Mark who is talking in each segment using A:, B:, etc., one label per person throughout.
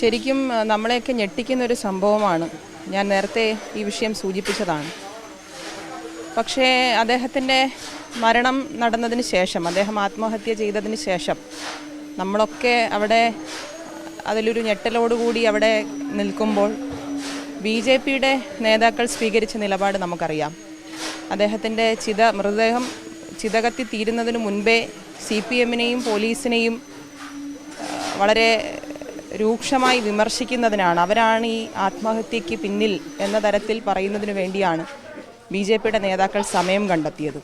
A: ശരിക്കും നമ്മളെയൊക്കെ ഞെട്ടിക്കുന്ന ഒരു സംഭവമാണ്. ഞാൻ നേരത്തെ ഈ വിഷയം സൂചിപ്പിച്ചതാണ്. പക്ഷേ അദ്ദേഹത്തിന്റെ മരണം നടന്നതിന് ശേഷം അദ്ദേഹം ആത്മഹത്യ ചെയ്തതിന് ശേഷം നമ്മളൊക്കെ അവിടെ അതിലൊരു ഞെട്ടലോടുകൂടി അവിടെ നിൽക്കുമ്പോൾ ബി ജെ പിയുടെ നേതാക്കൾ സ്വീകരിച്ച നിലപാട് നമുക്കറിയാം. അദ്ദേഹത്തിന്റെ ചിത മൃതദേഹം ചിതകത്തി തീരുന്നതിന് മുൻപേ സി പി എമ്മിനെയും പോലീസിനെയും വളരെ രൂക്ഷമായി വിമർശിക്കുന്നതിനാണ്. അവരാണ് ഈ ആത്മഹത്യക്ക് പിന്നിൽ എന്ന തരത്തിൽ പറയുന്നതിന് വേണ്ടിയാണ് ബി ജെ പിയുടെ നേതാക്കൾ സമയം കണ്ടെത്തിയത്.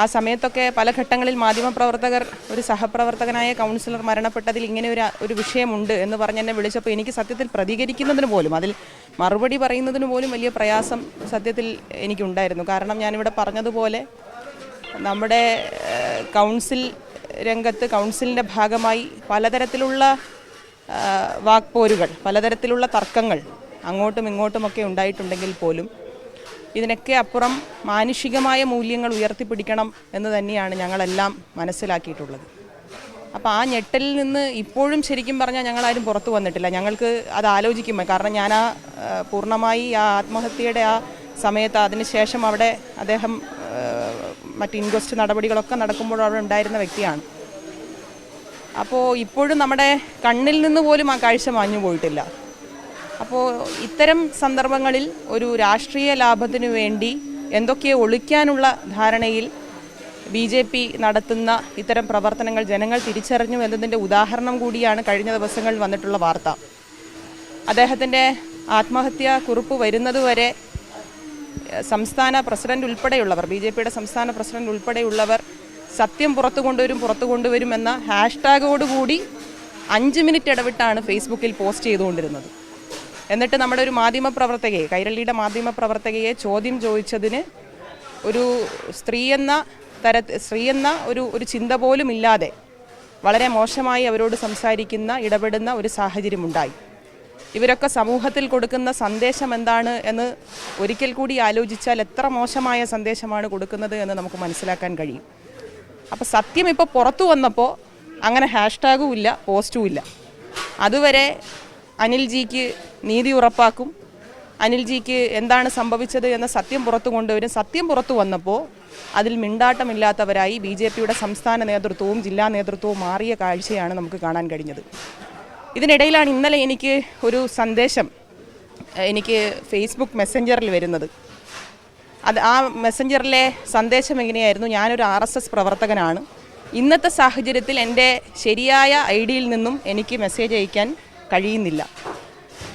A: ആ സമയത്തൊക്കെ പല ഘട്ടങ്ങളിൽ മാധ്യമപ്രവർത്തകർ ഒരു സഹപ്രവർത്തകനായ കൗൺസിലർ മരണപ്പെട്ടതിൽ ഇങ്ങനെ ഒരു ഒരു വിഷയമുണ്ട് എന്ന് പറഞ്ഞ് എന്നെ വിളിച്ചപ്പോൾ എനിക്ക് സത്യത്തിൽ പ്രതികരിക്കുന്നതിന് പോലും അതിൽ മറുപടി പറയുന്നതിന് പോലും വലിയ പ്രയാസം സത്യത്തിൽ എനിക്കുണ്ടായിരുന്നു. കാരണം ഞാനിവിടെ പറഞ്ഞതുപോലെ നമ്മുടെ കൗൺസിൽ രംഗത്ത് കൗൺസിലിന്റെ ഭാഗമായി പലതരത്തിലുള്ള വാക്പോരുകൾ പലതരത്തിലുള്ള തർക്കങ്ങൾ അങ്ങോട്ടും ഇങ്ങോട്ടുമൊക്കെ ഉണ്ടായിട്ടുണ്ടെങ്കിൽ പോലും ഇതിനൊക്കെ അപ്പുറം മാനുഷികമായ മൂല്യങ്ങൾ ഉയർത്തിപ്പിടിക്കണം എന്ന് തന്നെയാണ് ഞങ്ങളെല്ലാം മനസ്സിലാക്കിയിട്ടുള്ളത്. അപ്പോൾ ആ ഞെട്ടലിൽ നിന്ന് ഇപ്പോഴും ശരിക്കും പറഞ്ഞാൽ ഞങ്ങളാരും പുറത്തു വന്നിട്ടില്ല. ഞങ്ങൾക്ക് അത് ആലോചിക്കുമ്പോൾ കാരണം ഞാൻ ആ പൂർണമായി ആ ആത്മഹത്യയുടെ ആ സമയത്ത് അതിനുശേഷം അവിടെ അദ്ദേഹം മറ്റ് ഇൻക്വസ്റ്റ് നടപടികളൊക്കെ നടക്കുമ്പോഴും അവിടെ ഉണ്ടായിരുന്ന വ്യക്തിയാണ്. അപ്പോൾ ഇപ്പോഴും നമ്മുടെ കണ്ണിൽ നിന്ന് പോലും ആ കാഴ്ച മാഞ്ഞു പോയിട്ടില്ല. അപ്പോൾ ഇത്തരം സന്ദർഭങ്ങളിൽ ഒരു രാഷ്ട്രീയ ലാഭത്തിനു വേണ്ടി എന്തൊക്കെ ഒളിക്കാനുള്ള ധാരണയിൽ ബി ജെ പി നടത്തുന്ന ഇത്തരം പ്രവർത്തനങ്ങൾ ജനങ്ങൾ തിരിച്ചറിഞ്ഞു എന്നതിന്റെ ഉദാഹരണം കൂടിയാണ് കഴിഞ്ഞ ദിവസങ്ങളിൽ വന്നിട്ടുള്ള വാർത്ത. അദ്ദേഹത്തിന്റെ ആത്മഹത്യാ കുറിപ്പ് വരുന്നതുവരെ സംസ്ഥാന പ്രസിഡന്റ് ഉൾപ്പെടെയുള്ളവർ ബി ജെ പിയുടെ സംസ്ഥാന പ്രസിഡന്റ് ഉൾപ്പെടെയുള്ളവർ സത്യം പുറത്തു കൊണ്ടുവരും പുറത്തു കൊണ്ടുവരും എന്ന ഹാഷ്ടാഗോടുകൂടി അഞ്ച് മിനിറ്റ് ഇടവിട്ടാണ് ഫേസ്ബുക്കിൽ പോസ്റ്റ് ചെയ്തുകൊണ്ടിരുന്നത്. എന്നിട്ട് നമ്മുടെ ഒരു മാധ്യമ പ്രവർത്തകയെ കൈരളിയുടെ മാധ്യമ പ്രവർത്തകയെ ചോദ്യം ചോദിച്ചതിന് ഒരു സ്ത്രീ എന്ന തര സ്ത്രീ എന്ന ഒരു ഒരു ചിന്ത പോലും ഇല്ലാതെ വളരെ മോശമായി അവരോട് സംസാരിക്കുന്ന ഇടപെടുന്ന ഒരു സാഹചര്യമുണ്ടായി. ഇവരൊക്കെ സമൂഹത്തിൽ കൊടുക്കുന്ന സന്ദേശം എന്താണ് എന്ന് ഒരിക്കൽ കൂടി ആലോചിച്ചാൽ എത്ര മോശമായ സന്ദേശമാണ് കൊടുക്കുന്നത് എന്ന് നമുക്ക് മനസ്സിലാക്കാൻ കഴിയും. അപ്പോൾ സത്യം ഇപ്പോൾ പുറത്തു വന്നപ്പോൾ അങ്ങനെ ഹാഷ്ടാഗും ഇല്ല പോസ്റ്റും ഇല്ല. അതുവരെ അനിൽജിക്ക് നീതി ഉറപ്പാക്കും. അനിൽജിക്ക് എന്താണ് സംഭവിച്ചത് എന്ന സത്യം പുറത്തു കൊണ്ടുവരും. സത്യം പുറത്തു വന്നപ്പോൾ അതിൽ മിണ്ടാട്ടമില്ലാത്തവരായി ബി ജെ പിയുടെ സംസ്ഥാന നേതൃത്വവും ജില്ലാ നേതൃത്വവും മാറിയ കാഴ്ചയാണ് നമുക്ക് കാണാൻ കഴിഞ്ഞത്. ഇതിനിടയിലാണ് ഇന്നലെ എനിക്ക് ഒരു സന്ദേശം എനിക്ക് ഫേസ്ബുക്ക് മെസ്സഞ്ചറിൽ വരുന്നത്. അത് ആ മെസ്സഞ്ചറിലെ സന്ദേശം എങ്ങനെയായിരുന്നു? ഞാനൊരു ആർ എസ് എസ് പ്രവർത്തകനാണ്. ഇന്നത്തെ സാഹചര്യത്തിൽ എന്റെ ശരിയായ ഐ ഡിയിൽ നിന്നും എനിക്ക് മെസ്സേജ് അയക്കാൻ കഴിയുന്നില്ല.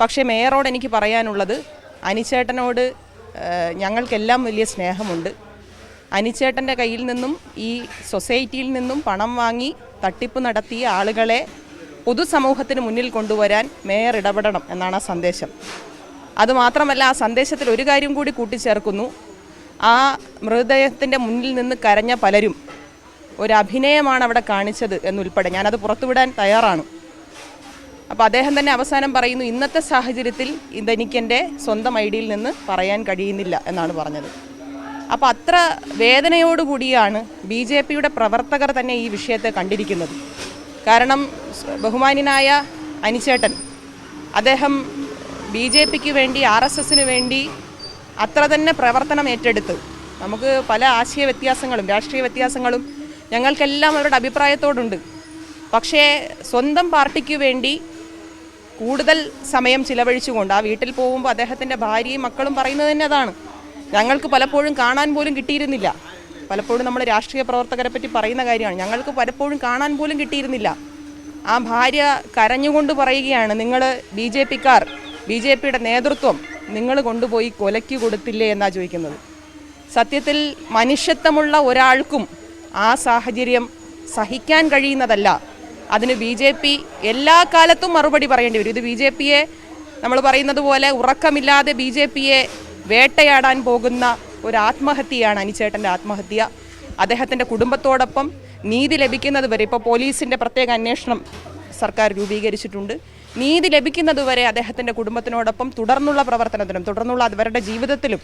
A: പക്ഷേ മേയറോട് എനിക്ക് പറയാനുള്ളത് അനിച്ചേട്ടനോട് ഞങ്ങൾക്കെല്ലാം വലിയ സ്നേഹമുണ്ട്. അനിച്ചേട്ടന്റെ കയ്യിൽ നിന്നും ഈ സൊസൈറ്റിയിൽ നിന്നും പണം വാങ്ങി തട്ടിപ്പ് നടത്തിയ ആളുകളെ പൊതുസമൂഹത്തിന് മുന്നിൽ കൊണ്ടുവരാൻ മേയർ ഇടപെടണം എന്നാണ് ആ സന്ദേശം. അതുമാത്രമല്ല ആ സന്ദേശത്തിൽ ഒരു കാര്യം കൂടി കൂട്ടിച്ചേർക്കുന്നു. ആ മൃതദേഹത്തിന്റെ മുന്നിൽ നിന്ന് കരഞ്ഞ പലരും ഒരു അഭിനയമാണ് അവിടെ കാണിച്ചത് എന്നുൾപ്പെടെ. ഞാനത് പുറത്തുവിടാൻ തയ്യാറാണ്. അപ്പോൾ അദ്ദേഹം തന്നെ അവസാനം പറയുന്നു ഇന്നത്തെ സാഹചര്യത്തിൽ ഇതെനിക്കെന്റെ സ്വന്തം ഐ ഡിയിൽ നിന്ന് പറയാൻ കഴിയുന്നില്ല എന്നാണ് പറഞ്ഞത്. അപ്പോൾ അത്ര വേദനയോടുകൂടിയാണ് ബി ജെ പിയുടെ പ്രവർത്തകർ തന്നെ ഈ വിഷയത്തെ കണ്ടിരിക്കുന്നത്. കാരണം ബഹുമാന്യനായ അനിച്ചേട്ടൻ അദ്ദേഹം ബി ജെ പിക്ക് വേണ്ടി ആർ എസ് എസിന് വേണ്ടി അത്ര തന്നെ പ്രവർത്തനം ഏറ്റെടുത്ത്. നമുക്ക് പല ആശയ വ്യത്യാസങ്ങളും രാഷ്ട്രീയ വ്യത്യാസങ്ങളും ഞങ്ങൾക്കെല്ലാം അവരുടെ അഭിപ്രായത്തോടുണ്ട്. പക്ഷേ സ്വന്തം പാർട്ടിക്ക് വേണ്ടി കൂടുതൽ സമയം ചിലവഴിച്ചുകൊണ്ട് ആ വീട്ടിൽ പോകുമ്പോൾ അദ്ദേഹത്തിന്റെ ഭാര്യയും മക്കളും പറയുന്നത് തന്നെ അതാണ്. ഞങ്ങൾക്ക് പലപ്പോഴും കാണാൻ പോലും കിട്ടിയിരുന്നില്ല. പലപ്പോഴും നമ്മൾ രാഷ്ട്രീയ പ്രവർത്തകരെ പറ്റി പറയുന്ന കാര്യമാണ്. ഞങ്ങൾക്ക് പലപ്പോഴും കാണാൻ പോലും കിട്ടിയിരുന്നില്ല. ആ ഭാര്യ കരഞ്ഞുകൊണ്ട് പറയുകയാണ് നിങ്ങൾ ബി ജെ പിക്കാർ ബി ജെ പിയുടെ നേതൃത്വം നിങ്ങൾ കൊണ്ടുപോയി കൊലയ്ക്ക് കൊടുത്തില്ലേ എന്നാണ് ചോദിക്കുന്നത്. സത്യത്തിൽ മനുഷ്യത്വമുള്ള ഒരാൾക്കും ആ സാഹചര്യം സഹിക്കാൻ കഴിയുന്നതല്ല. അതിന് ബി ജെ പി എല്ലാ കാലത്തും മറുപടി പറയേണ്ടി വരും. ഇത് ബി ജെ പിയെ നമ്മൾ പറയുന്നത് പോലെ ഉറക്കമില്ലാതെ ബി ജെ പിയെ വേട്ടയാടാൻ പോകുന്ന ഒരു ആത്മഹത്യയാണ് അനിച്ചേട്ടന്റെ ആത്മഹത്യ. അദ്ദേഹത്തിന്റെ കുടുംബത്തോടൊപ്പം നീതി ലഭിക്കുന്നത് വരെ ഇപ്പോൾ പോലീസിന്റെ പ്രത്യേക അന്വേഷണം സർക്കാർ രൂപീകരിച്ചിട്ടുണ്ട്. നീതി ലഭിക്കുന്നതുവരെ അദ്ദേഹത്തിന്റെ കുടുംബത്തിനോടൊപ്പം തുടർന്നുള്ള പ്രവർത്തനത്തിനും തുടർന്നുള്ള അവരുടെ ജീവിതത്തിലും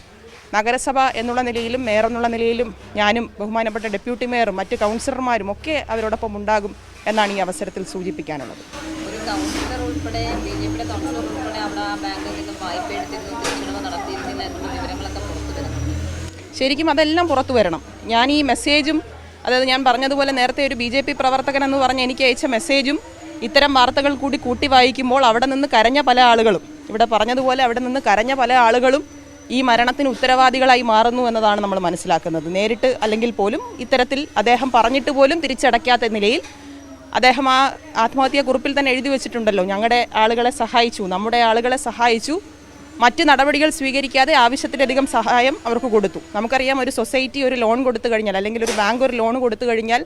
A: നഗരസഭ എന്നുള്ള നിലയിലും മേയർ എന്നുള്ള നിലയിലും ഞാനും ബഹുമാനപ്പെട്ട ഡെപ്യൂട്ടി മേയറും മറ്റ് കൗൺസിലർമാരും ഒക്കെ അവരോടൊപ്പം ഉണ്ടാകും എന്നാണ് ഈ അവസരത്തിൽ സൂചിപ്പിക്കാനുള്ളത്. ശരിക്കും അതെല്ലാം പുറത്തു വരണം. ഞാൻ ഈ മെസ്സേജും അതായത് ഞാൻ പറഞ്ഞതുപോലെ നേരത്തെ ഒരു ബി ജെ പി പ്രവർത്തകൻ എന്ന് പറഞ്ഞ് എനിക്ക് അയച്ച മെസ്സേജും ഇത്തരം വാർത്തകൾ കൂടി കൂട്ടി വായിക്കുമ്പോൾ അവിടെ നിന്ന് കരഞ്ഞ പല ആളുകളും ഇവിടെ പറഞ്ഞതുപോലെ അവിടെ നിന്ന് കരഞ്ഞ പല ആളുകളും ഈ മരണത്തിന് ഉത്തരവാദികളായി മാറുന്നു എന്നതാണ് നമ്മൾ മനസ്സിലാക്കുന്നത്. നേരിട്ട് അല്ലെങ്കിൽ പോലും ഇത്തരത്തിൽ അദ്ദേഹം പറഞ്ഞിട്ട് പോലും തിരിച്ചടയ്ക്കാത്ത നിലയിൽ അദ്ദേഹം ആ ആത്മഹത്യാ കുറിപ്പിൽ തന്നെ എഴുതി വെച്ചിട്ടുണ്ടല്ലോ ഞങ്ങളുടെ ആളുകളെ സഹായിച്ചു നമ്മുടെ ആളുകളെ സഹായിച്ചു മറ്റ് നടപടികൾ സ്വീകരിക്കാതെ ആവശ്യത്തിലധികം സഹായം അവർക്ക് കൊടുത്തു. നമുക്കറിയാം ഒരു സൊസൈറ്റി ഒരു ലോൺ കൊടുത്തു കഴിഞ്ഞാൽ അല്ലെങ്കിൽ ഒരു ബാങ്ക് ഒരു ലോൺ കൊടുത്തു കഴിഞ്ഞാൽ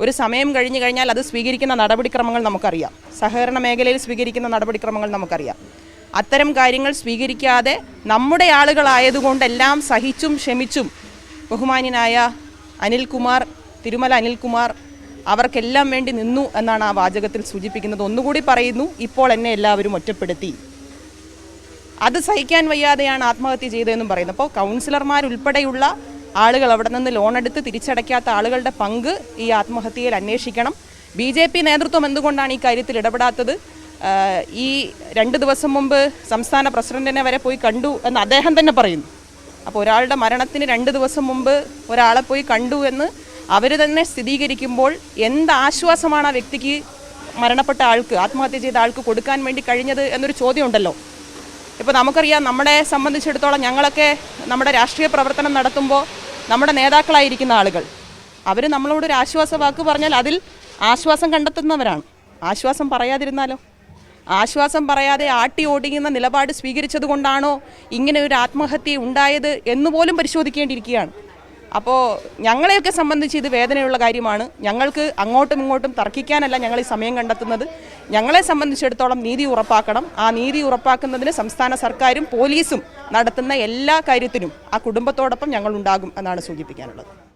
A: ഒരു സമയം കഴിഞ്ഞു കഴിഞ്ഞാൽ അത് സ്വീകരിക്കുന്ന നടപടിക്രമങ്ങൾ നമുക്കറിയാം. സഹകരണ മേഖലയിൽ സ്വീകരിക്കുന്ന നടപടിക്രമങ്ങൾ നമുക്കറിയാം. അത്തരം കാര്യങ്ങൾ സ്വീകരിക്കാതെ നമ്മുടെ ആളുകളായതുകൊണ്ടെല്ലാം സഹിച്ചും ക്ഷമിച്ചും ബഹുമാന്യനായ അനിൽകുമാർ തിരുമല അനിൽകുമാർ അവർക്കെല്ലാം വേണ്ടി നിന്നു എന്നാണ് ആ വാചകത്തിൽ സൂചിപ്പിക്കുന്നത്. ഒന്നുകൂടി പറയുന്നു ഇപ്പോൾ എന്നെ എല്ലാവരും ഒറ്റപ്പെടുത്തി. അത് സഹിക്കാൻ വയ്യാതെയാണ് ആത്മഹത്യ ചെയ്തതെന്നും പറയുന്നത് അപ്പോൾ കൗൺസിലർമാരുൾപ്പെടെയുള്ള ആളുകൾ അവിടെ നിന്ന് ലോൺ എടുത്ത് തിരിച്ചടയ്ക്കാത്ത ആളുകളുടെ പങ്ക് ഈ ആത്മഹത്യയിൽ അന്വേഷിക്കണം. ബി ജെ പി നേതൃത്വം എന്തുകൊണ്ടാണ് ഈ കാര്യത്തിൽ ഇടപെടാത്തത്? ഈ രണ്ട് ദിവസം മുമ്പ് സംസ്ഥാന പ്രസിഡന്റിനെ വരെ പോയി കണ്ടു എന്ന് അദ്ദേഹം തന്നെ പറയുന്നു. അപ്പോൾ ഒരാളുടെ മരണത്തിന് രണ്ട് ദിവസം മുമ്പ് ഒരാളെ പോയി കണ്ടു എന്ന് അവർ തന്നെ സ്ഥിരീകരിക്കുമ്പോൾ എന്ത് ആശ്വാസമാണ് ആ വ്യക്തിക്ക് മരണപ്പെട്ട ആൾക്ക് ആത്മഹത്യ ചെയ്ത ആൾക്ക് കൊടുക്കാൻ വേണ്ടി കഴിഞ്ഞത് എന്നൊരു ചോദ്യമുണ്ടല്ലോ ഇപ്പോൾ നമുക്കറിയാം നമ്മളെ സംബന്ധിച്ചിടത്തോളം ഞങ്ങളൊക്കെ നമ്മുടെ രാഷ്ട്രീയ പ്രവർത്തനം നടത്തുമ്പോൾ നമ്മുടെ നേതാക്കളായിരിക്കുന്ന ആളുകൾ. അവർ നമ്മളോട് ഒരു ആശ്വാസ വാക്ക് പറഞ്ഞാൽ അതിൽ ആശ്വാസം കണ്ടെത്തുന്നവരാണ്. ആശ്വാസം പറയാതിരുന്നാലോ? ആശ്വാസം പറയാതെ ആട്ടി ഓടിക്കുന്ന നിലപാട് സ്വീകരിച്ചത് കൊണ്ടാണോ ഇങ്ങനെ ഒരു ആത്മഹത്യ ഉണ്ടായത് എന്നുപോലും പരിശോധിക്കേണ്ടിയിരിക്കുകയാണ്. അപ്പോൾ ഞങ്ങളെയൊക്കെ സംബന്ധിച്ച് ഇത് വേദനയുള്ള കാര്യമാണ്. ഞങ്ങൾക്ക് അങ്ങോട്ടും ഇങ്ങോട്ടും തർക്കിക്കാനല്ല ഞങ്ങൾ ഈ സമയം കണ്ടെത്തുന്നത്. ഞങ്ങളെ സംബന്ധിച്ചിടത്തോളം നീതി ഉറപ്പാക്കണം. ആ നീതി ഉറപ്പാക്കുന്നതിന് സംസ്ഥാന സർക്കാരും പോലീസും നടത്തുന്ന എല്ലാ കാര്യത്തിനും ആ കുടുംബത്തോടൊപ്പം ഞങ്ങളുണ്ടാകും എന്നാണ് സൂചിപ്പിക്കാനുള്ളത്.